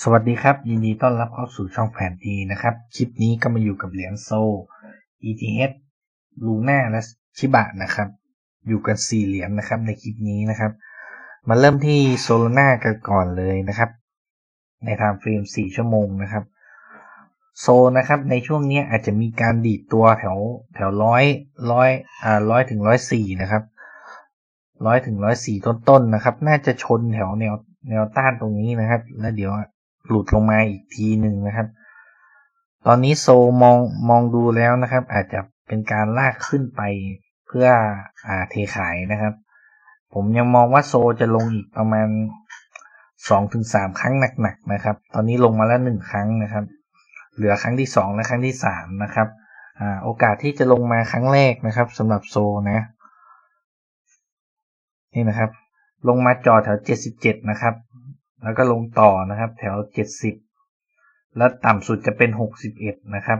สวัสดีครับ ยินดีต้อนรับเข้าสู่ช่องแผนทีนะครับ คลิปนี้ก็มาอยู่กับเหรียญโซ ETH ลูน่าและชิบะนะครับ อยู่กันสี่เหรียญนะครับในคลิปนี้นะครับ มาเริ่มที่โซโลนากันก่อนเลยนะครับ ในไทม์เฟรมสี่ชั่วโมงนะครับโซนะครับในช่วงนี้อาจจะมีการดีดตัวแถวแถวร้อยร้อยอ่าร้อยถึงร้อยสี่นะครับร้อยถึงร้อยสี่ต้นๆนะครับ น่าจะชนแถวแนวแนวต้านตรงนี้นะครับ แล้วเดี๋ยว หลุดลงมาอีกทีหนึ่งนะครับ ตอนนี้โซมองมองดูแล้วนะครับ อาจจะเป็นการลากขึ้นไปเพื่ออาเทขายนะครับ ผมยังมองว่าโซจะลงอีกประมาณสองถึงสามครั้งหนักๆนะครับ ตอนนี้ลงมาแล้วหนึ่งครั้งนะครับ เหลือครั้งที่สองและครั้งที่สามนะครับอโอกาสที่จะลงมาครั้งแรกนะครับสำหรับโซนะ นี่นะครับ ลงมาจอแถวเจ็ดสิบเจ็ดนะครับ แล้วก็ลงต่อนะครับ แถวเจ็ดสิบแล้วต่ำสุดจะเป็นหกสิบเอ็ดนะครับ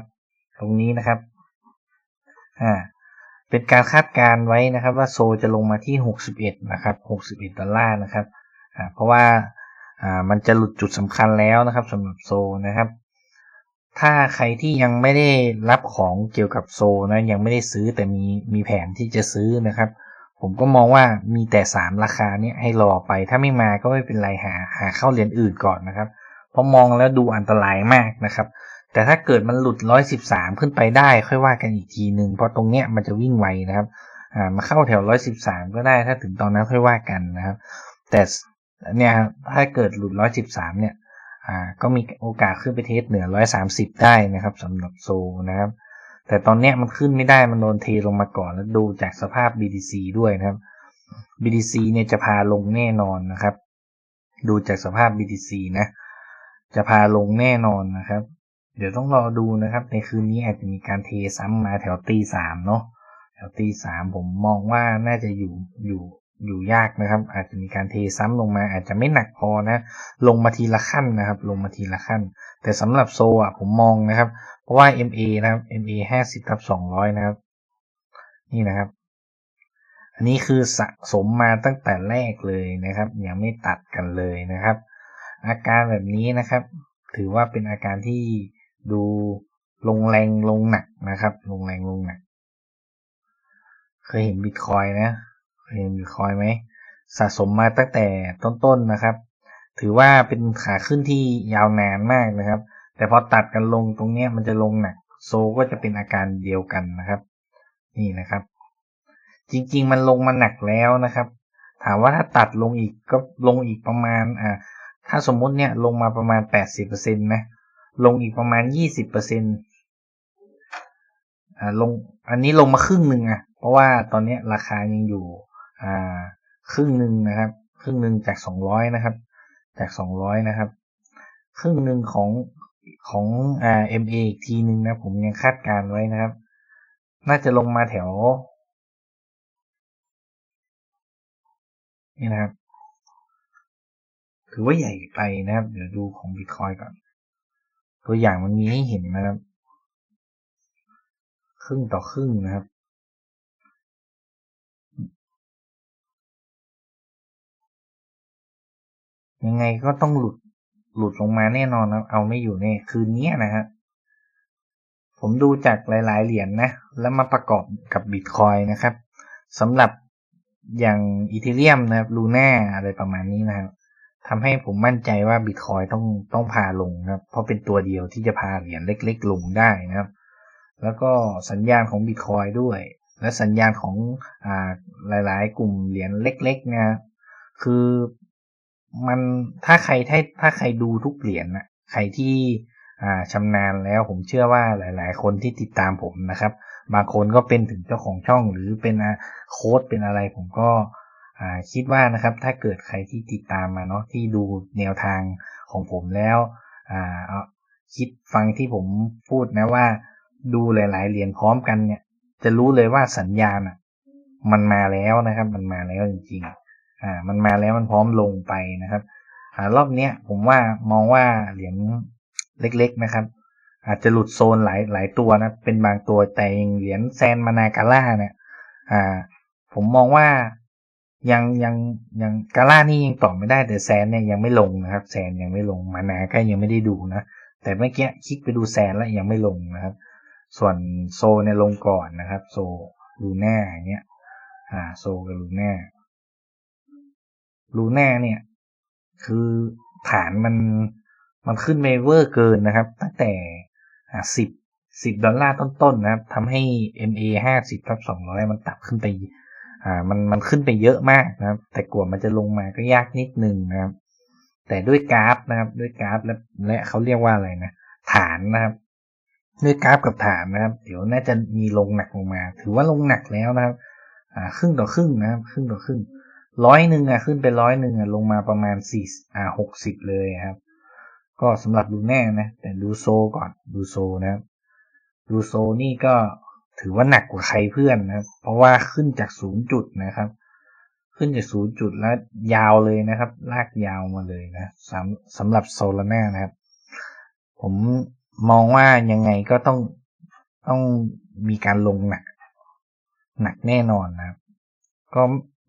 ตรงนี้นะครับอ่าเป็นการคาดการไว้นะครับว่าโซจะลงมาที่หกสิบเอ็ดนะครับหกสิบเอ็ดดอลลาร์นะครับอ่าเพราะว่าอ่ามันจะหลุดจุดสำคัญแล้วนะครับสำหรับโซนะครับ ถ้าใครที่ยังไม่ได้รับของเกี่ยวกับโซนะยังไม่ได้ซื้อแต่มีมีแผนที่จะซื้อนะครับ ผมก็มองว่ามีแต่สามราคาเนี้ยให้รอไป ถ้าไม่มาก็ไม่เป็นไรหาหาเข้าเหรียญอื่นก่อนนะครับ เพราะมองแล้วดูอันตรายมากนะครับ แต่ถ้าเกิดมันหลุดร้อยสิบสามขึ้นไปได้ ค่อยว่ากันอีกทีหนึ่งเพราะตรงเนี้ยมันจะวิ่งไวนะครับอ่ามาเข้าแถวร้อยสิบสามก็ได้ ถ้าถึงตอนนั้นค่อยว่ากันนะครับ แต่เนี่ยครับถ้าเกิดหลุดร้อยสิบสามเนี่ยอ่าก็มีโอกาสขึ้นไปเทสเหนือร้อยสามสิบได้นะครับสำหรับโซนะครับ แต่ตอนเนี้ยมันขึ้นไม่ได้มันโดนเทลงมาก่อนแล้วดูจากสภาพ BTC ด้วยนะครับ BTC เนี่ยจะพาลงแน่นอนนะครับ ดูจากสภาพ BTC นะ จะพาลงแน่นอนนะครับ เดี๋ยวต้องรอดูนะครับ ในคืนนี้อาจจะมีการเทซ้ำมาแถวตีสามเนาะแถวตีสามผมมองว่าน่าจะอยู่อยู่อยู่ยากนะครับ อาจจะมีการเทซ้ำลงมา อาจจะไม่หนักพอนะ ลงมาทีละขั้นนะครับ ลงมาทีละขั้น แต่สำหรับโซอะผมมองนะครับ ราะว่า MA นะครับ MA ห้าสิบทับสองร้อยนะครับ นี่นะครับ อันนี้คือสะสมมาตั้งแต่แรกเลยนะครับ ยังไม่ตัดกันเลยนะครับ อาการแบบนี้นะครับ ถือว่าเป็นอาการที่ดูลงแรงลงหนักนะครับ ลงแรงลงหนัก เคยเห็นบิตคอยนะ เคยเห็นบิตคอยไหม สะสมมาตั้งแต่ต้นๆนะครับ ถือว่าเป็นขาขึ้นที่ยาวนานมากนะครับ แต่พอตัดกันลงตรงเนี้ยมันจะลงหนักโซก็จะเป็นอาการเดียวกันนะครับ นี่นะครับ จริง ๆ มันลงมาหนักแล้วนะครับ ถามว่าถ้าตัดลงอีกก็ลงอีกประมาณอ่าถ้าสมมุติเนี่ยลงมาประมาณแปดสิบเปอร์เซ็นต์นะลงอีกประมาณยี่สิบเปอร์เซ็นต์อ่าลงอันนี้ลงมาครึ่งหนึ่งอะเพราะว่าตอนนี้ราคายังอยู่อ่าครึ่งหนึ่งนะครับ ครึ่งหนึ่งจากสองร้อยนะครับ จากสองร้อยนะครับ ครึ่งหนึ่งของ ของอ่า MA อีกทีหนึ่งนะ ผมยังคาดการไว้นะครับ น่าจะลงมาแถว นี่นะครับ ถือว่าใหญ่ไปนะครับ เดี๋ยวดูของบิตคอยก่อน ตัวอย่างมันมีให้เห็นนะครับ ครึ่งต่อครึ่งนะครับยังไงก็ต้องหลุด หลุดลงมาแน่นอนนะเอาไม่อยู่แน่คืนนี้นะฮะผมดูจากหลาย ๆ เหรียญนนะ แล้วมาประกอบกับบิตคอยนะครับสำหรับอย่างอีเทเรียมนะครับลูน่าอะไรประมาณนี้นะครับทำให้ผมมั่นใจว่าบิตคอยต้องต้องพาลงนะครับ เพราะเป็นตัวเดียวที่จะพาเหรียญเล็ก ๆ ลงได้นะครับ แล้วก็สัญญาณของบิตคอยด้วย และสัญญาณของอ่าหลาย ๆ กลุ่มเหรียญเล็ก ๆ นะคือ มันถ้าใครถ้าถ้าใครดูทุกเหรียญนะใครที่อ่าชำนาญแล้วผมเชื่อว่าหลาย ๆ คนที่ติดตามผมนะครับ บางคนก็เป็นถึงเจ้าของช่องหรือเป็นโค้ดเป็นอะไรผมก็อ่าคิดว่านะครับถ้าเกิดใครที่ติดตามมาเนาะที่ดูแนวทางของผมแล้วอ่าคิดฟังที่ผมพูดนะว่า ดูหลาย ๆ เหรียญพร้อมกันเนี่ย จะรู้เลยว่าสัญญาณอะ มันมาแล้วนะครับ มันมาแล้วจริงๆ อ่ามันมาแล้วมันพร้อมลงไปนะครับอ่ารอบเนี้ยผมว่ามองว่าเหรียญเล็กๆนะครับ อาจจะหลุดโซนหลายหลายตัวนะเป็นบางตัวแต่เหรียญแซนมานาการ่าเนี่ยอ่า ผมมองว่ายังยังยังกาล่านี่ยังตอบไม่ได้แต่แซนเนี่ยยังไม่ลงนะครับแซนยังไม่ลงมานาก็ยังไม่ได้ดูนะแต่เมื่อกี้คลิกไปดูแซนแล้วยังไม่ลงนะครับ ส่วนโซเนี่ยลงก่อนนะครับ โซลูน่เนี้ยอ่าโซกับลูน่ ลูแน่เนี่ย คือฐานมันมันขึ้นไปเวอร์เกินนะครับ ตั้งแต่สิบสิบดอลลาร์ต้นๆนะครับทำให้ MA ห้าสิบทับสองร้อยมันตับขึ้นไป อ่า มันมันขึ้นไปเยอะมากนะครับ แต่กว่ามันจะลงมาก็ยากนิดนึงนะครับ แต่ด้วยกราฟนะครับ ด้วยกราฟและและเขาเรียกว่าอะไรนะ ฐานนะครับ ด้วยกราฟกับฐานนะครับ เดี๋ยวน่าจะมีลงหนักลงมา ถือว่าลงหนักแล้วนะครับ อ่า ครึ่งต่อครึ่งนะครับ ครึ่งต่อครึ่ง ร้อยหนึ่งอะขึ้นไปร้อยหนึ่งอะลงมาประมาณสี่อ่าหกสิบเลยครับ ก็สำหรับดูแน่นะ แต่ดูโซก่อนดูโซนะครับดูโซนี่ก็ถือว่าหนักกว่าใครเพื่อนนะครับ เพราะว่าขึ้นจากศูนย์จุดนะครับ ขึ้นจากศูนย์จุดแล้วยาวเลยนะครับ ลากยาวมาเลยนะสำสำหรับโซลาร่านะครับ ผมมองว่ายังไงก็ต้องต้องมีการลงหนัก หนักแน่นอนนะครับ ก็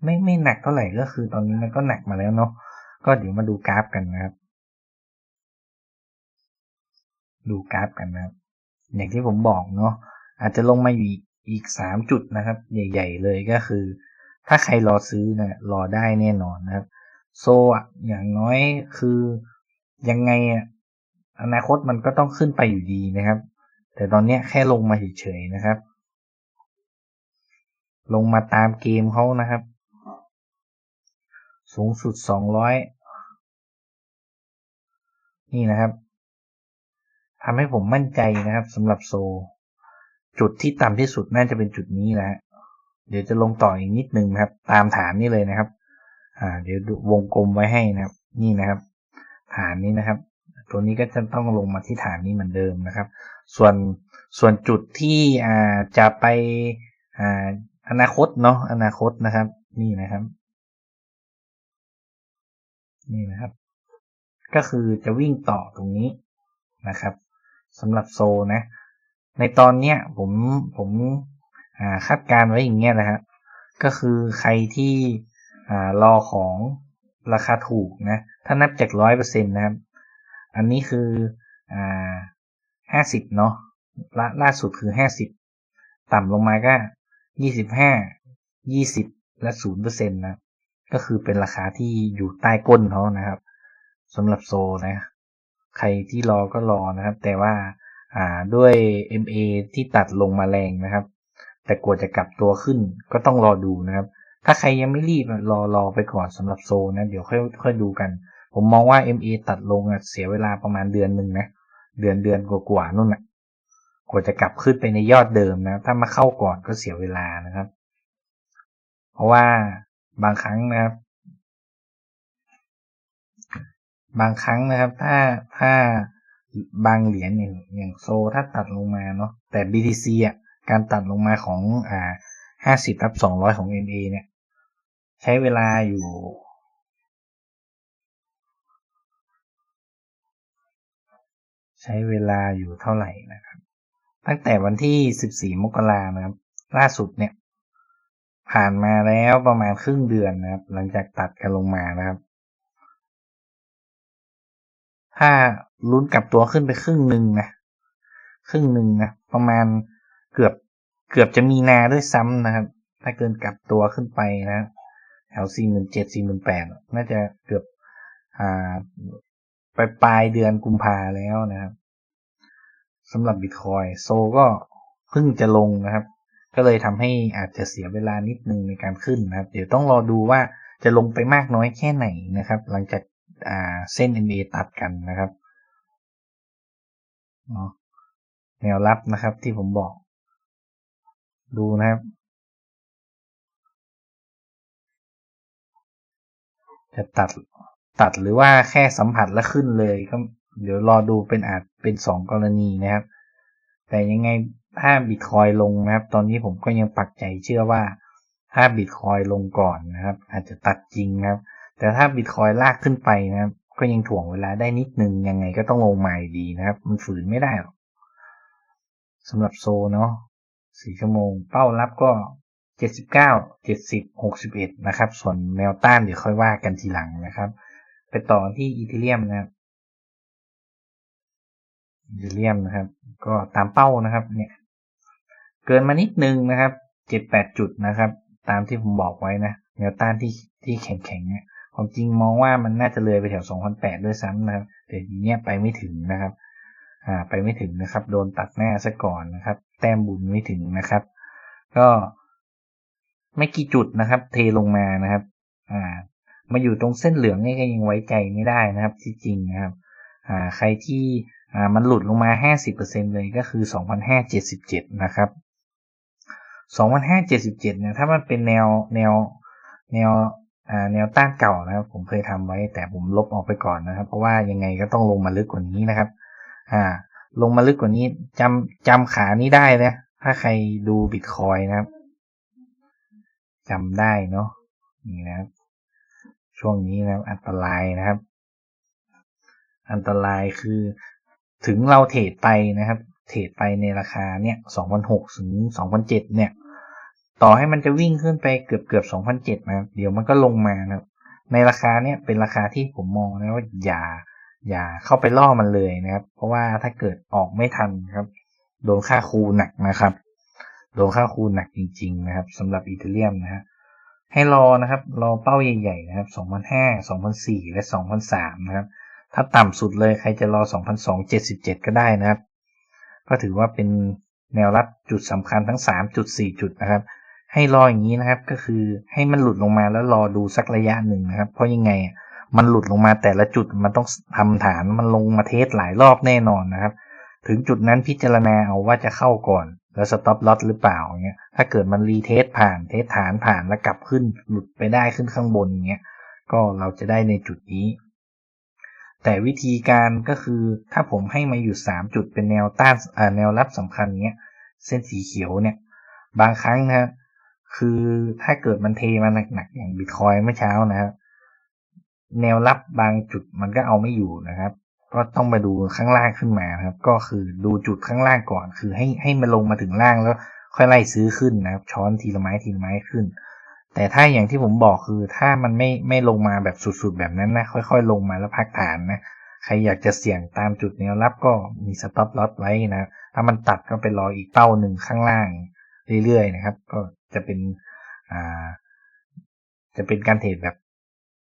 ไม่ไม่หนักเท่าไหร่ก็คือตอนนี้มันก็หนักมาแล้วเนาะก็เดี๋ยวมาดูกราฟกันนะครับ ดูกราฟกันนะครับ อย่างที่ผมบอกเนาะอาจจะลงมาอยู่อีกสามจุดนะครับ ใหญ่ ๆ เลยก็คือ ถ้าใครรอซื้อนะรอได้แน่นอนนะครับ โซอะอย่างน้อยคือยังไงอะอนาคตมันก็ต้องขึ้นไปอยู่ดีนะครับ แต่ตอนนี้แค่ลงมาเฉยๆนะครับ ลงมาตามเกมเขานะครับ สูงสุดสองร้อยนี่นะครับทำให้ผมมั่นใจนะครับสำหรับโซ จุดที่ต่ำที่สุดน่าจะเป็นจุดนี้แหละเดี๋ยวจะลงต่ออีกนิดนึงนะครับ ตามฐานนี้เลยนะครับ อ่า เดี๋ยววงกลมไว้ให้นะครับ นี่นะครับ ฐานนี้นะครับ ตัวนี้ก็จะต้องลงมาที่ฐานนี้เหมือนเดิมนะครับ ส่วนส่วนจุดที่อ่าจะไปอ่าอนาคตเนาะอนาคตนะครับ นี่นะครับ นี่นะครับ ก็คือจะวิ่งต่อตรงนี้นะครับสำหรับโซนะ ในตอนเนี้ยผมผมคาดการไว้อย่างเงี้ยนะฮะก็คือใครที่รอของราคาถูกนะ ถ้านับจากร้อยเปอร์เซ็นต์นะครับ อันนี้คือห้าสิบเนาะล่าล่าสุดคือห้าสิบต่ำลงมาก็ยี่สิบห้ายี่สิบและศูนย์เปอร์เซ็นต์นะ ก็คือเป็นราคาที่อยู่ใต้ก้นเขานะครับสำหรับโซนะใครที่รอก็รอนะครับ แต่ว่าอ่าด้วย MA ที่ตัดลงมาแรงนะครับ แต่กว่าจะกลับตัวขึ้นก็ต้องรอดูนะครับ ถ้าใครยังไม่รีบรอรอไปก่อนสำหรับโซนะเดี๋ยวค่อยค่อยดูกัน ผมมองว่า MA ตัดลงเสียเวลาประมาณเดือนหนึ่งนะเดือนเดือนกว่าๆนู่นนะกว่าจะกลับขึ้นไปในยอดเดิมนะ ถ้ามาเข้าก่อนก็เสียเวลานะครับ เพราะว่า บางครั้งนะครับ บางครั้งนะครับ ถ้าถ้าบางเหรียญอย่างอย่างโซถ้าตัดลงมาเนาะแต่ BTC อะการตัดลงมาของอ่าห้าสิบทับสองร้อยของ MA เนี่ย ใช้เวลาอยู่ใช้เวลาอยู่เท่าไหร่นะครับ ตั้งแต่วันที่สิบสี่มกรานะครับ ล่าสุดเนี่ย ผ่านมาแล้วประมาณครึ่งเดือนนะครับ หลังจากตัดกันลงมานะครับ ถ้าลุ้นกลับตัวขึ้นไปครึ่งหนึ่งนะครึ่งหนึ่งนะประมาณเกือบเกือบจะมีนาด้วยซ้ำนะครับ ถ้าเกินกลับตัวขึ้นไปนะแถวสี่หมื่นเจ็ดสี่หมื่นแปดน่าจะเกือบอ่าไปปลายเดือนกุมภาแล้วนะครับสำหรับบิตคอยโซก็เพิ่งจะลงนะครับ ก็เลยทำให้อาจจะเสียเวลานิดนึงในการขึ้นนะครับ เดี๋ยวต้องรอดูว่าจะลงไปมากน้อยแค่ไหนนะครับ หลังจากเส้น MA ตัดกันนะครับแนวรับนะครับที่ผมบอก ดูนะครับ จะตัดตัดหรือว่าแค่สัมผัสแล้วขึ้นเลยก็เดี๋ยวรอดูเป็นอาจเป็นสองกรณีนะครับ แต่ยังไง ถ้าบิตคอยลงนะครับ ตอนนี้ผมก็ยังปักใจเชื่อว่าถ้าบิตคอยลงก่อนนะครับ อาจจะตัดจริงครับ แต่ถ้าบิตคอยลากขึ้นไปนะครับ ก็ยังถ่วงเวลาได้นิดนึงยังไงก็ต้องลงมาดีนะครับ มันฝืนไม่ได้หรอกสำหรับโซเนาะสี่ชั่วโมง เป้ารับก็เจ็ดสิบเก้าเจ็ดสิบหกสิบเอ็ดนะครับ ส่วนแนวต้านเดี๋ยวค่อยว่ากันทีหลังนะครับ ไปต่อที่อีเทเรียมนะครับอีเทเรียมนะครับ ก็ตามเป้านะครับ เนี่ย เกินมานิดนึงนะครับเจ็ดแปดจุดนะครับ ตามที่ผมบอกไว้นะแนวต้านที่ที่แข็งๆเนี่ยความจริงมองว่ามันน่าจะเลยไปแถว 2008 ด้วยซ้ำนะครับแต่ทีเนี้ยไปไม่ถึงนะครับ อ่า ไปไม่ถึงนะครับ โดนตัดหน้าซะก่อนนะครับ แต้มบุญไม่ถึงนะครับ ก็ไม่กี่จุดนะครับ เทลงมานะครับ อ่า มาอยู่ตรงเส้นเหลืองนี่ก็ยังไว้ใจไม่ได้นะครับ ที่จริงนะครับ อ่า ใครที่ อ่า มันหลุดลงมา 50%เลยก็คือ 2,577 นะครับ 2,577เนี่ยถ้ามันเป็นแนวแนวแนวอ่าแนวต้านเก่านะครับ ผมเคยทำไว้ แต่ผมลบออกไปก่อนนะครับ เพราะว่ายังไงก็ต้องลงมาลึกกว่านี้นะครับ อ่า ลงมาลึกกว่านี้จำจำขานี้ได้นะถ้าใครดูบิตคอยนะครับจำได้เนาะนี่นะครับ ช่วงนี้นะอันตรายนะครับ อันตรายคือถึงเราเทรดไปนะครับ เทรดไปในราคาเนี่ย2,006ถึง2,007เนี่ย ต่อให้มันจะวิ่งขึ้นไปเกือบเกือบ2,007นะครับ เดี๋ยวมันก็ลงมานะครับ ในราคาเนี่ยเป็นราคาที่ผมมองนะว่าอย่า อย่าเข้าไปล่อมันเลยนะครับ เพราะว่าถ้าเกิดออกไม่ทันครับ โดนค่าคูหนักนะครับ โดนค่าคูหนักจริง ๆ นะครับสำหรับอีเทเรียมนะฮะให้รอนะครับ รอเป้าใหญ่ๆนะครับ2005 2004 และ 2003 นะครับ ถ้าต่ำสุดเลยใครจะรอ2002 77 ก็ได้นะครับ ก็ถือว่าเป็นแนวรับจุดสำคัญทั้ง 3 จุด 4 จุดนะครับ ให้รออย่างนี้นะครับ ก็คือให้มันหลุดลงมาแล้วรอดูสักระยะหนึ่งนะครับ เพราะยังไงมันหลุดลงมาแต่ละจุดมันต้องทำฐานมันลงมาเทสหลายรอบแน่นอนนะครับ ถึงจุดนั้นพิจารณาเอาว่าจะเข้าก่อน แล้วสต็อปล็อตหรือเปล่าเงี้ยถ้าเกิดมันรีเทสผ่านเทสฐานผ่านแล้วกลับขึ้นหลุดไปได้ขึ้นข้างบนเงี้ยก็เราจะได้ในจุดนี้ แต่วิธีการก็คือถ้าผมให้มาอยู่ 3 จุดเป็นแนวต้านแนวรับสำคัญเนี้ยเส้นสีเขียวเนี่ยบางครั้งนะ คือถ้าเกิดมันเทมาหนักๆอย่างบิตคอยเมื่อเช้านะครับแนวรับบางจุดมันก็เอาไม่อยู่นะครับ ก็ต้องมาดูข้างล่างขึ้นมาครับ ก็คือดูจุดข้างล่างก่อน คือให้ให้มันลงมาถึงล่างแล้ว ค่อยไล่ซื้อขึ้นนะครับ ช้อนทีละไม้ทีละไม้ขึ้น แต่ถ้าอย่างที่ผมบอกคือถ้ามันไม่ไม่ลงมาแบบสุดๆแบบนั้นนะค่อย ๆ ลงมาแล้วพักฐานนะใครอยากจะเสี่ยงตามจุดแนวรับก็มีสต็อปลอตไว้นะ ถ้ามันตัดก็ไปรออีกเป้าหนึ่งข้างล่าง เรื่อยๆนะครับ ก็จะเป็นอ่าจะเป็นการเทรดแบบ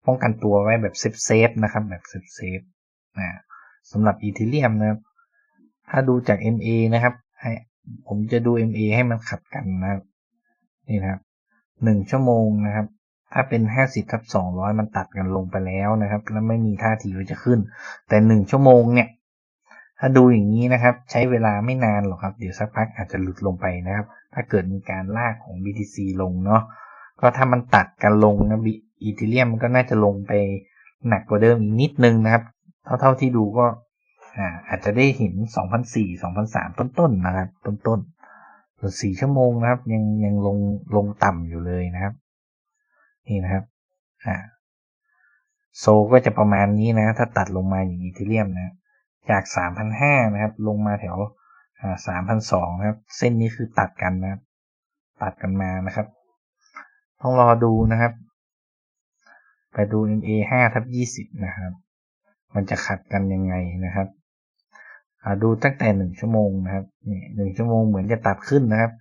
ป้องกันตัวไว้แบบเซฟเซฟนะครับแบบเซฟเซฟนะสำหรับอีเทเรียมนะครับ ถ้าดูจาก MA นะครับ ให้ผมจะดู MA ให้มันขัดกันนะครับนี่นะครับหนึ่งชั่วโมงนะครับ ถ้าเป็นห้าสิบทับสองร้อยมันตัดกันลงไปแล้วนะครับ แล้วไม่มีท่าทีว่าจะขึ้น แต่หนึ่งชั่วโมงเนี่ย ถ้าดูอย่างนี้นะครับ ใช้เวลาไม่นานหรอกครับ เดี๋ยวสักพักอาจจะหลุดลงไปนะครับ ถ้าเกิดมีการลากของ BTC ลงเนาะก็ถ้ามันตัดกันลงนะอีเทเรียมมันก็น่าจะลงไปหนักกว่าเดิมอีกนิดนึงนะครับ เท่าเท่าที่ดูก็อาอาจจะได้เห็น 2004 2003 ต้นๆนะครับ ต้นๆส่วน4ชั่วโมงนะครับ ยังยังลงลงต่ำอยู่เลยนะครับ นี่นะครับอ่าโซก็จะประมาณนี้นะ ถ้าตัดลงมาอย่างอีเทเรียมนะ จาก3,500นะครับ ลงมาแถว อ่า3,200นะครับ เส้นนี้คือตัดกันนะครับ ตัดกันมานะครับ ต้องรอดูนะครับ ไปดู MA 5ทับ20นะครับ มันจะขัดกันยังไงนะครับดูตั้งแต่1ชั่วโมงนะครับนี่หนึ่งชั่วโมงเหมือนจะตัดขึ้นนะครับ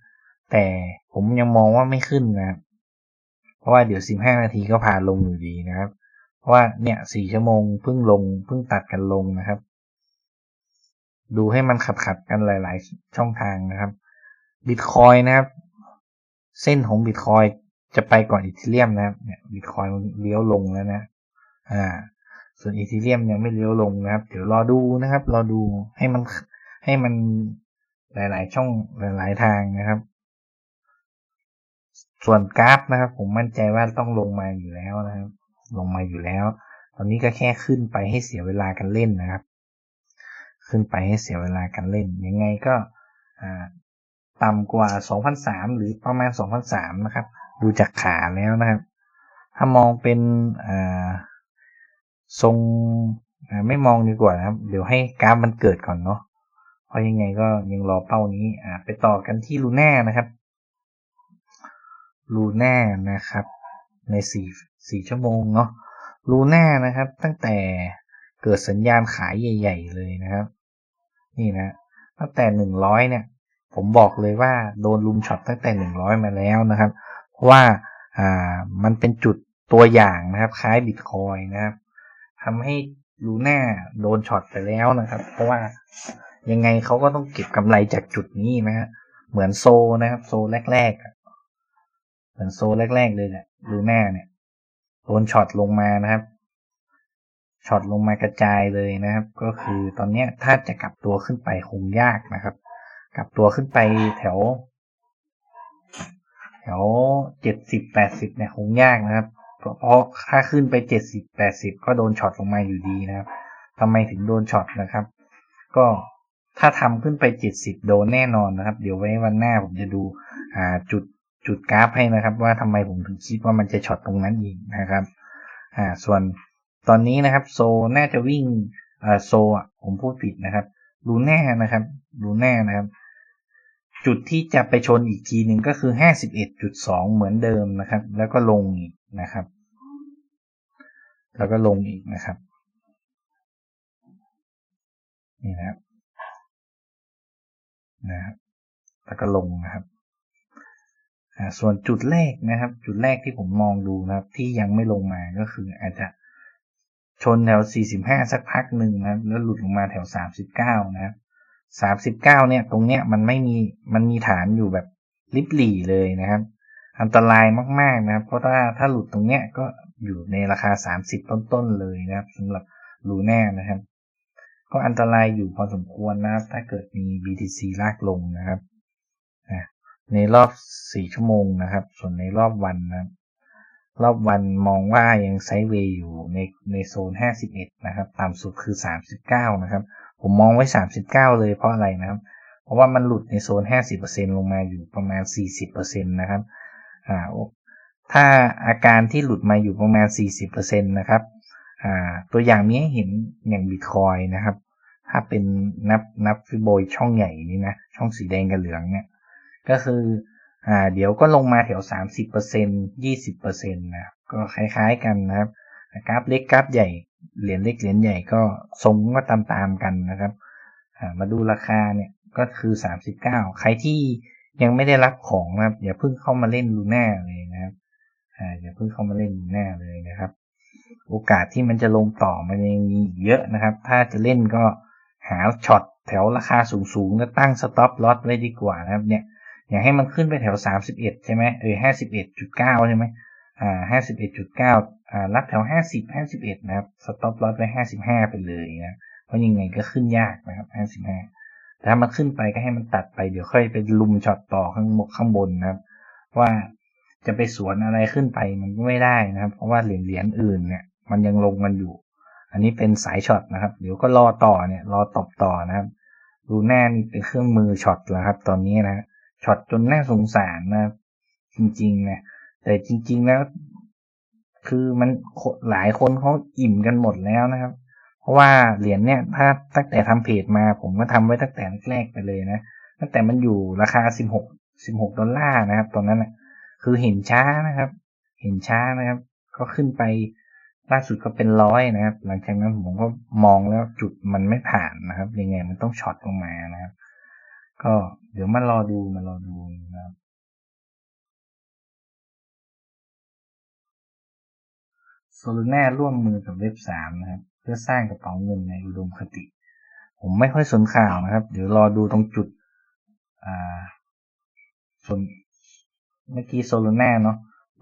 แต่ผมยังมองว่าไม่ขึ้นนะครับ เพราะว่าเดี๋ยว15นาทีก็ผ่านลงอยู่ดีนะครับ เพราะว่าเนี่ย4ชั่วโมงเพิ่งลงเพิ่งตัดกันลงนะครับ ดูให้มันขัดขัดกันหลาย ๆ ช่องทางนะครับบิตคอยนะครับ เส้นของบิตคอยจะไปก่อนอีเทเรียมนะครับเนี่ยบิตคอยเลี้ยวลงแล้วนะ อ่า ส่วนอีเทเรียมยังไม่เลี้ยวลงนะครับ เดี๋ยวรอดูนะครับ รอดูให้มันให้มันหลาย ๆ ช่องหลาย ๆ ทางนะครับ ส่วนกราฟนะครับ ผมมั่นใจว่าต้องลงมาอยู่แล้วนะครับ ลงมาอยู่แล้ว ตอนนี้ก็แค่ขึ้นไปให้เสียเวลากันเล่นนะครับ ขึ้นไปให้เสียเวลากันเล่น ยังไงก็ต่ำกว่า 2,003 หรือประมาณ 2,003 นะครับ ดูจากขาแล้วนะครับ ถ้ามองเป็นทรงไม่มองดีกว่านะครับ เดี๋ยวให้กราฟมันเกิดก่อนเนาะเพราะยังไงก็ยังรอเป้านี้ไปต่อกันที่ลูน่านะครับลูน่านะครับในสี่สี่ชั่วโมงเนาะลูน่านะครับตั้งแต่เกิดสัญญาณขายใหญ่ ๆ เลยนะครับ นี่นะตั้งแต่หนึ่งร้อยเนี่ย ผมบอกเลยว่าโดนลุมช็อตตั้งแต่หนึ่งร้อยมาแล้วนะครับ เพราะว่าอ่ามันเป็นจุดตัวอย่างนะครับ คล้ายบิตคอยนะครับทำให้ลูน่าโดนช็อตไปแล้วนะครับ เพราะว่ายังไงเขาก็ต้องเก็บกำไรจากจุดนี้นะฮะเหมือนโซนะครับ โซแรกๆเหมือนโซแรกๆเลยแหละลูน่าเนี่ยโดนช็อตลงมานะครับ ช็อตลงมากระจายเลยนะครับ ก็คือตอนนี้ถ้าจะกลับตัวขึ้นไปคงยากนะครับ กลับตัวขึ้นไปแถว แถวเจ็ดสิบแปดสิบเนี่ยคงยากนะครับ เพราะถ้าขึ้นไปเจ็ดสิบแปดสิบก็โดนช็อตลงมาอยู่ดีนะครับทำไมถึงโดนช็อตนะครับ ก็ถ้าทำขึ้นไปเจ็ดสิบโดนแน่นอนนะครับ เดี๋ยวไว้วันหน้าผมจะดูอ่าจุดจุดกราฟให้นะครับ ว่าทำไมผมถึงคิดว่ามันจะช็อตตรงนั้นอีกนะครับ อ่า ส่วน ตอนนี้นะครับโซน่าจะวิ่งโซอะผมพูดผิดนะครับลูแน่นะครับลูแน่นะครับ จุดที่จะไปชนอีกทีหนึ่งก็คือห้าสิบเอ็ดจุดสองเหมือนเดิมนะครับ แล้วก็ลงอีกนะครับ แล้วก็ลงอีกนะครับนี่นะครับนะครับแล้วก็ลงนะครับส่วนจุดแรกนะครับ จุดแรกที่ผมมองดูนะครับ ที่ยังไม่ลงมาก็คืออาจจะ ชนแถว 45 สักพักหนึ่งนะแล้วหลุดลงมาแถว 39 นะ39 เนี่ย ตรงเนี้ยมันไม่มีมันมีฐานอยู่แบบลิบหลี่เลยนะครับ อันตรายมากๆนะครับ เพราะว่าถ้าหลุดตรงเนี้ยก็อยู่ในราคา 30 ต้นๆเลยนะครับสำหรับลูแน่นะครับ ก็อันตรายอยู่พอสมควรนะครับ ถ้าเกิดมี BTC ลากลงนะครับในรอบ 4 ชั่วโมงนะครับ ส่วนในรอบวันนะครับ รอบวันมองว่ายังไซด์เวย์อยู่ในในโซน 51 นะครับ ต่ำสุดคือ 39 นะครับ ผมมองไว้ 39 เลยเพราะอะไรนะครับ เพราะว่ามันหลุดในโซน 50%ลงมาอยู่ประมาณ 40%นะครับอ่าถ้าอาการที่หลุดมาอยู่ประมาณ 40%นะครับอ่าตัวอย่างนี้เห็นอย่างบิตคอยนะครับ ถ้าเป็นนับนับฟิโบยช่องใหญ่นี้นะ ช่องสีแดงกับเหลืองเนี่ย ก็คือ อ่าเดี๋ยวก็ลงมาแถว 30% 20%นะก็คล้ายๆกันนะครับกราฟเล็กกราฟใหญ่เหรียญเล็กเหรียญใหญ่ก็ทรงก็ตามๆกันนะครับมาดูราคาเนี่ยก็คือ 39 ใครที่ยังไม่ได้รับของนะครับอย่าเพิ่งเข้ามาเล่นลูน่าเลยนะครับอ่าอย่าเพิ่งเข้ามาเล่นลูน่าเลยนะครับ โอกาสที่มันจะลงต่อมันยังมีเยอะนะครับ ถ้าจะเล่นก็หาช็อตแถวราคาสูงๆแล้วตั้งสต็อปลอตไว้ดีกว่านะครับเนี่ย อยากให้มันขึ้นไปแถวสามสิบเอ็ดใช่ไหมเออห้าสิบเอ็ดจุดเก้าใช่ไหมอ่าห้าสิบเอ็ดจุดเก้าอ่ารับแถวห้าสิบห้าสิบเอ็ดนะครับสต็อปลอสไว้ห้าสิบห้าไปเลยนะเพราะยังไงก็ขึ้นยากนะครับห้าสิบห้าแต่ถ้ามันขึ้นไปก็ให้มันตัดไปเดี๋ยวค่อยไปลุมช็อตต่อข้างบนข้างบนนะครับ ว่าจะไปสวนอะไรขึ้นไปมันก็ไม่ได้นะครับ เพราะว่าเหรียญเหรียญอื่นเนี่ยมันยังลงกันอยู่ อันนี้เป็นสายช็อตนะครับ เดี๋ยวก็รอต่อเนี่ยรอตบต่อนะครับ ดูแน่นี่เป็นเครื่องมือช็อตแล้วครับ ตอนนี้นะ ช็อตจนน่าสงสารนะ จริงๆนะแต่จริง ๆแล้ว คือมันหลายคนเขาอิ่มกันหมดแล้วนะครับ เพราะว่าเหรียญเนี่ย ถ้าตั้งแต่ทำเพจมา ผมก็ทำไว้ตั้งแต่แรกไปเลยนะตั้งแต่มันอยู่ราคาสิบหกสิบหกดอลลาร์นะครับ ตอนนั้นนะคือเห็นช้านะครับ เห็นช้านะครับ ก็ขึ้นไปล่าสุดก็เป็นร้อยนะครับ หลังจากนั้นผมก็มองแล้วจุดมันไม่ผ่านนะครับ ยังไงมันต้องช็อตลงมานะครับ ก็ เดี๋ยวมารอดูมารอดูนะครับโซลูน่าร่วมมือกับเว็บสามนะครับ เพื่อสร้างกระเป๋าเงินในอุดมคติ ผมไม่ค่อยสนข่าวนะครับ เดี๋ยวรอดูตรงจุด อ่าส่วนเมื่อกี้โซลูน่าเนาะ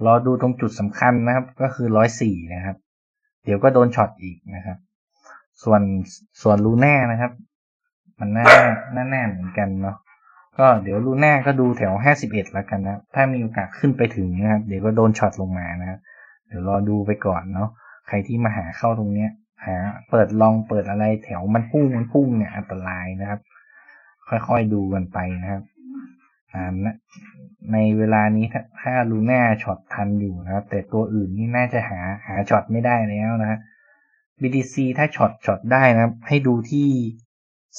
รอดูตรงจุดสำคัญนะครับ ก็คือร้อยสี่นะครับ เดี๋ยวก็โดนช็อตอีกนะครับ ส่วนส่วนลูน่านะครับ มันน่าน่าแน่เหมือนกันเนาะ ก็เดี๋ยวลูน่าก็ดูแถวห้าสิบเอ็ดแล้วกันนะ ถ้ามีโอกาสขึ้นไปถึงนะครับเดี๋ยวก็โดนช็อตลงมานะเดี๋ยวรอดูไปก่อนเนาะใครที่มาหาเข้าตรงเนี้ยหาเปิดลองเปิดอะไรแถวมันพุ่งมันพุ่งเนี่ยอันตรายนะครับ ค่อยๆดูกันไปนะครับในเวลานี้ถ้าลูน่าช็อตทันอยู่นะครับ แต่ตัวอื่นนี่น่าจะหาหาช็อตไม่ได้แล้วนะ BTC ถ้าช็อตช็อตได้นะครับ ให้ดูที่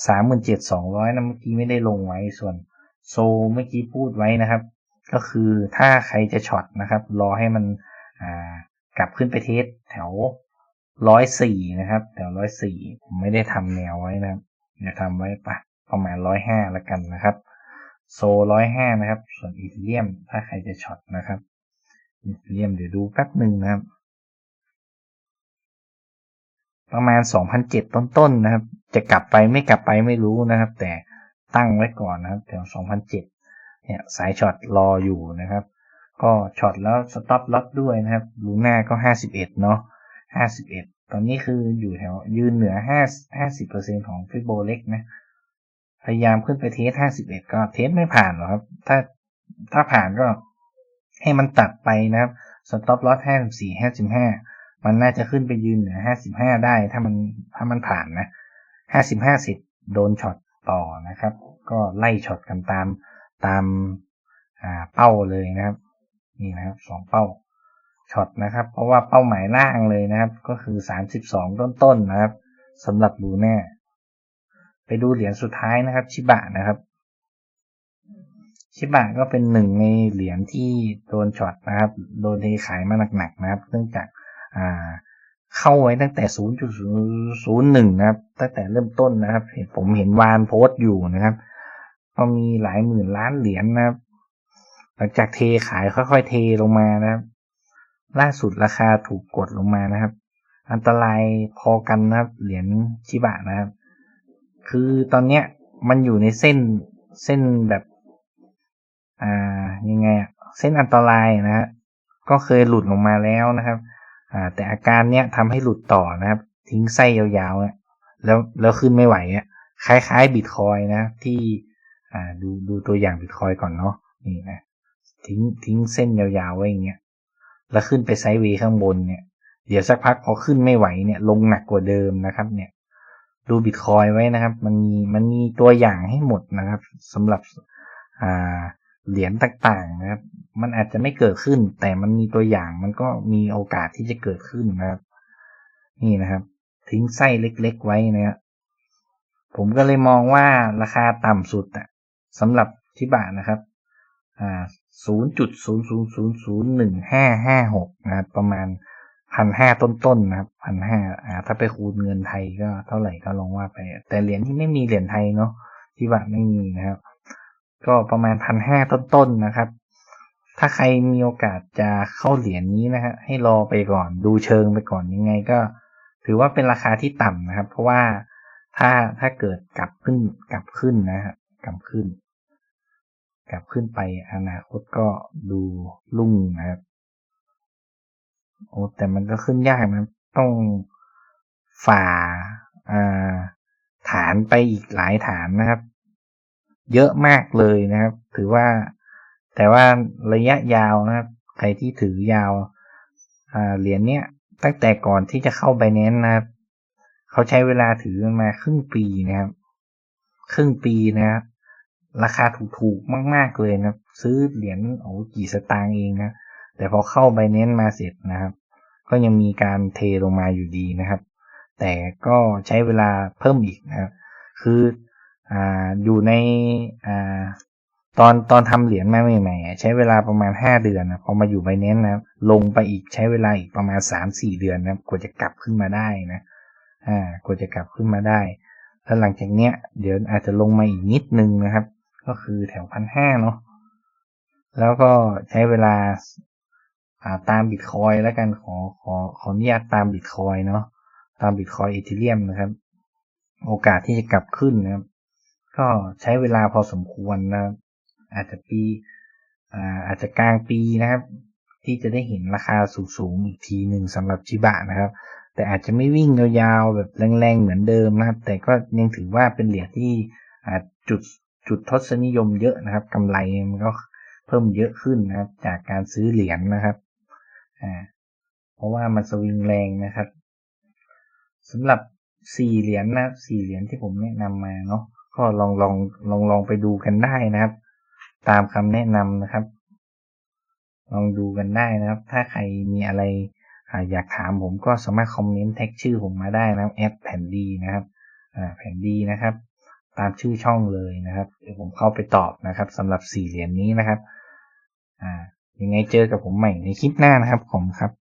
สามหมื่นเจ็ดสองร้อยนะเมื่อกี้ไม่ได้ลงไว้ส่วน โซเมื่อกี้พูดไว้นะครับ ก็คือถ้าใครจะช็อตนะครับ รอให้มันกลับขึ้นไปเทสแถวร้อยสี่นะครับแถวร้อยสี่ผมไม่ได้ทำแนวไว้นะครับเดี๋ยวทำไว้ปะประมาณร้อยห้าแล้วกันนะครับ โซร้อยห้านะครับ ส่วนอีเทเรียมถ้าใครจะช็อตนะครับอีเทเรียมเดี๋ยวดูแป๊บหนึ่งนะครับ ประมาณสองพันเจ็ดต้นๆนะครับ จะกลับไปไม่กลับไปไม่รู้นะครับ แต่ ตั้งไว้ก่อนนะครับแถวสองพันเจ็ดเนี่ยสายช็อตรออยู่นะครับ ก็ช็อตแล้วสต็อปล็อตด้วยนะครับลูน่าก็ห้าสิบเอ็ดเนาะห้าสิบเอ็ดตอนนี้คืออยู่แถวยืนเหนือห้าห้าสิบเปอร์เซ็นของฟิโบเล็กนะ พยายามขึ้นไปเทสห้าสิบเอ็ดก็เทสไม่ผ่านหรอกครับ ถ้าถ้าผ่านก็ให้มันตัดไปนะครับสต็อปล็อตห้าสิบสี่ห้าสิบห้ามันน่าจะขึ้นไปยืนเหนือห้าสิบห้าได้ถ้ามันถ้ามันผ่านนะห้าสิบห้าสิบโดนช็อต ต่อนะครับ ก็ไล่ช็อตกันตามตามเป้าเลยนะครับ นี่นะครับสองเป้าช็อตนะครับ เพราะว่าเป้าหมายล่างเลยนะครับ ก็คือสามสิบสองต้นๆนะครับสำหรับลูแน่ไปดูเหรียญสุดท้ายนะครับ ชิบะนะครับ ชิบะก็เป็นหนึ่งในเหรียญที่โดนช็อตนะครับ โดนเทขายมาหนักๆนะครับ เนื่องจากอ่า เข้าไว้ตั้งแต่ 0.001 นะครับ ตั้งแต่เริ่มต้นนะครับเห็นผมเห็นวานโพสต์อยู่นะครับก็มีหลายหมื่นล้านเหรียญนนะครับ หลังจากเทขายค่อยๆเทลงมานะครับ ล่าสุดราคาถูกกดลงมานะครับ อันตรายพอกันนะครับ เหรียญชิบะนะครับ คือตอนเนี้ยมันอยู่ในเส้นเส้นแบบ อ่ายังไงอะเส้นอันตรายนะฮะก็เคยหลุดลงมาแล้วนะครับ แต่อาการเนี้ยทำให้หลุดต่อนะครับ ทิ้งไส้ยาวๆเนี่ยแล้วแล้วขึ้นไม่ไหวอะคล้ายๆบิตคอยนะที่อ่าดูดูตัวอย่างบิตคอยก่อนเนาะนี่นะทิ้งทิ้งเส้นยาวๆไว้อย่างเงี้ยแล้วขึ้นไปไซด์เวย์ข้างบนเนี่ย เดี๋ยวสักพักพอขึ้นไม่ไหวเนี่ย ลงหนักกว่าเดิมนะครับ เนี่ย ดูบิตคอยไว้นะครับ มันมีมันมีตัวอย่างให้หมดนะครับสำหรับอ่า เหรียญต่างๆนะครับ มันอาจจะไม่เกิดขึ้น แต่มันมีตัวอย่างมันก็มีโอกาสที่จะเกิดขึ้นนะครับ นี่นะครับ ทิ้งไส้เล็กๆไว้นะครับผมก็เลยมองว่าราคาต่ำสุดอะสำหรับทิบะนะครับ อ่าศูนย์จุดศูนย์ศูนย์ศูนย์ศูนย์หนึ่งห้าห้าหกนะครับ ประมาณพันห้าต้นๆนะครับพันห้าอ่า ถ้าไปคูณเงินไทยก็เท่าไหร่ก็ลองว่าไป แต่เหรียญที่ไม่มีเหรียญไทยเนาะทิบะไม่มีนะครับ ก็ประมาณพันห้าต้นๆนะครับ ถ้าใครมีโอกาสจะเข้าเหรียญนี้นะฮะให้รอไปก่อนดูเชิงไปก่อนยังไงก็ ถือว่าเป็นราคาที่ต่ำนะครับ เพราะว่าถ้าถ้าเกิดกลับขึ้นกลับขึ้นนะฮะกลับขึ้น กลับขึ้นไปอนาคตก็ดูรุ่งนะครับโอ้แต่มันก็ขึ้นยากนะต้องฝ่าฐานไปอีกหลายฐานนะครับ เยอะมากเลยนะครับ ถือว่า แต่ว่าระยะยาวนะครับ ใครที่ถือยาวเหรียญเนี้ยตั้งแต่ก่อนที่จะเข้าไบแนนนะครับ เขาใช้เวลาถือมาครึ่งปีนะครับ ครึ่งปีนะครับราคาถูกๆมาก ๆเลยนะซื้อเหรียญโอ้กี่สตางค์เองนะแต่พอเข้าไบแนนมาเสร็จนะครับ ก็ยังมีการเทลงมาอยู่ดีนะครับ แต่ก็ใช้เวลาเพิ่มอีกนะครับ คือ อ่าอยู่ในอ่าตอนตอนทำเหรียญมาใหม่ๆใช้เวลาประมาณห้าเดือนนะพอมาอยู่ไบเน้นนะลงไปอีกใช้เวลาอีกประมาณสามสี่เดือนนะกว่าจะกลับขึ้นมาได้นะอ่ากว่าจะกลับขึ้นมาได้แล้วหลังจากเนี้ยเดี๋ยวอาจจะลงมาอีกนิดนึงนะครับ ก็คือแถวพันห้าเนาะแล้วก็ใช้เวลาาตามบิตคอยแล้วกันขอขอขออนุญาตตามบิตคอยเนาะตามบิตคอยอีทีเรียมนะครับ โอกาสที่จะกลับขึ้นนะครับ ก็ใช้เวลาพอสมควรนะอาจจะปีอาจจะกลางปีนะครับ ที่จะได้เห็นราคาสูงๆอีกทีหนึ่งสำหรับชิบะนะครับ แต่อาจจะไม่วิ่งยาวๆแบบแรงๆเหมือนเดิมนะครับ แต่ก็ยังถือว่าเป็นเหรียญที่จุดจุดทศนิยมเยอะนะครับกำไรมันก็เพิ่มเยอะขึ้นนะครับ จากการซื้อเหรียญนะครับอ่าเพราะว่ามันสวิงแรงนะครับสำหรับสี่เหรียญนะสี่เหรียญที่ผมแนะนำมาเนาะ ก็ลองลองลองลองไปดูกันได้นะครับ ตามคำแนะนำนะครับ ลองดูกันได้นะครับ ถ้าใครมีอะไรอยากถามผมก็สามารถคอมเมนต์แท็กชื่อผมมาได้นะแอปแผ่นดีนะครับแผ่นดีนะครับ ตามชื่อช่องเลยนะครับเดี๋ยวผมเข้าไปตอบนะครับสำหรับสี่เหรียญนี้นะครับ อ่ายังไงเจอกับผมใหม่ในคลิปหน้านะครับผมครับ